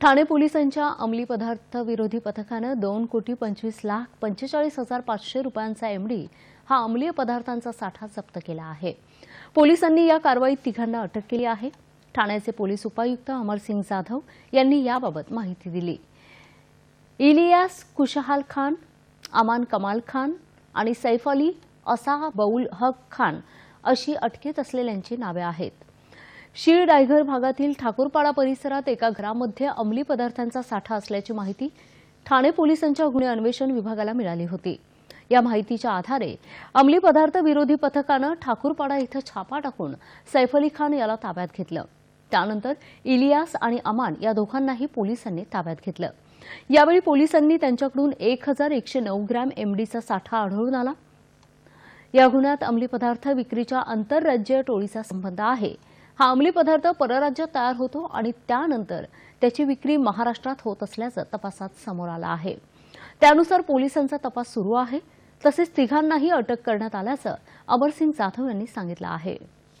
ठाणे पोलिसांच्या अंमली पदार्थ विरोधी पथकानं दोन कोटी पंचवीस लाख पंचेचाळीस हजार पाचशे रुपयांचा एमडी हा अंमलीय पदार्थांचा साठा जप्त केला आहे. पोलिसांनी या कारवाईत तिघांना अटक केली आहे. ठाण्याचे पोलीस उपायुक्त अमरसिंग जाधव यांनी याबाबत माहिती दिली. इलियास खुशहाल खान अमान कमाल खान आणि सैफ अली असा बौल हक खान अशी अटकेत असलेल्यांची नावे आहेत. शीळ डायघर भागातील ठाकूरपाडा परिसरात एका घरामध्ये अंमली पदार्थांचा साठा असल्याची माहिती ठाणे पोलिसांच्या गुन्हे अन्वेषण विभागाला मिळाली होती. या माहितीच्या आधारे अंमली पदार्थ विरोधी पथकानं ठाकूरपाडा इथं छापा टाकून सैफ अली खान याला ताब्यात घेतलं. त्यानंतर इलियास आणि अमान या दोघांनाही पोलिसांनी ताब्यात घेतलं. यावेळी पोलिसांनी त्यांच्याकडून एक हजार एकशे नऊ ग्रॅम एमडीचा साठा आढळून आला. या गुन्ह्यात अंमली पदार्थ विक्रीच्या आंतरराज्यीय टोळीचा संबंध आहे. हा अंमली पदार्थ परराज्यात तयार होतो आणि त्यानंतर त्याची विक्री महाराष्ट्रात होत असल्याचं तपासात समोर आलं आहे. त्यानुसार पोलिसांचा तपास सुरू आहे. तसेच तिघांनाही अटक करण्यात आल्याचं अमरसिंग जाधव यांनी सांगितलं आहे.